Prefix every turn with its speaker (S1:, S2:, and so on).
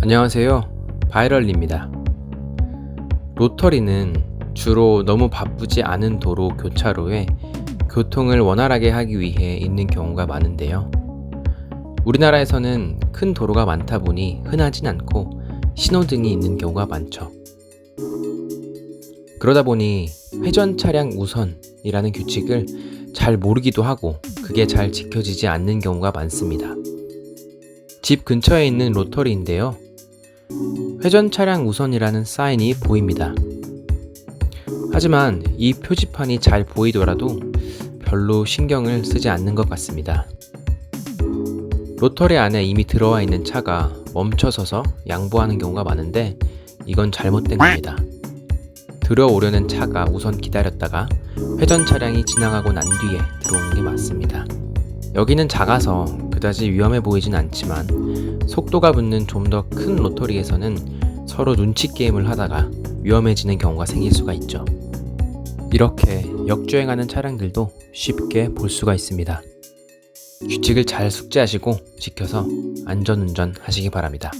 S1: 안녕하세요. 바이럴입니다. 로터리는 주로 너무 바쁘지 않은 도로 교차로에 교통을 원활하게 하기 위해 있는 경우가 많은데요. 우리나라에서는 큰 도로가 많다 보니 흔하진 않고 신호등이 있는 경우가 많죠. 그러다 보니 회전 차량 우선이라는 규칙을 잘 모르기도 하고 그게 잘 지켜지지 않는 경우가 많습니다. 집 근처에 있는 로터리인데요. 회전 차량 우선이라는 사인이 보입니다. 하지만 이 표지판이 잘 보이더라도 별로 신경을 쓰지 않는 것 같습니다. 로터리 안에 이미 들어와 있는 차가 멈춰서서 양보하는 경우가 많은데 이건 잘못된 겁니다. 들어오려는 차가 우선 기다렸다가 회전 차량이 지나가고 난 뒤에 들어오는 게 맞습니다. 여기는 작아서 그다지 위험해 보이진 않지만 속도가 붙는 좀 더 큰 로터리에서는 서로 눈치 게임을 하다가 위험해지는 경우가 생길 수가 있죠. 이렇게 역주행하는 차량들도 쉽게 볼 수가 있습니다. 규칙을 잘 숙지하시고 지켜서 안전운전 하시기 바랍니다.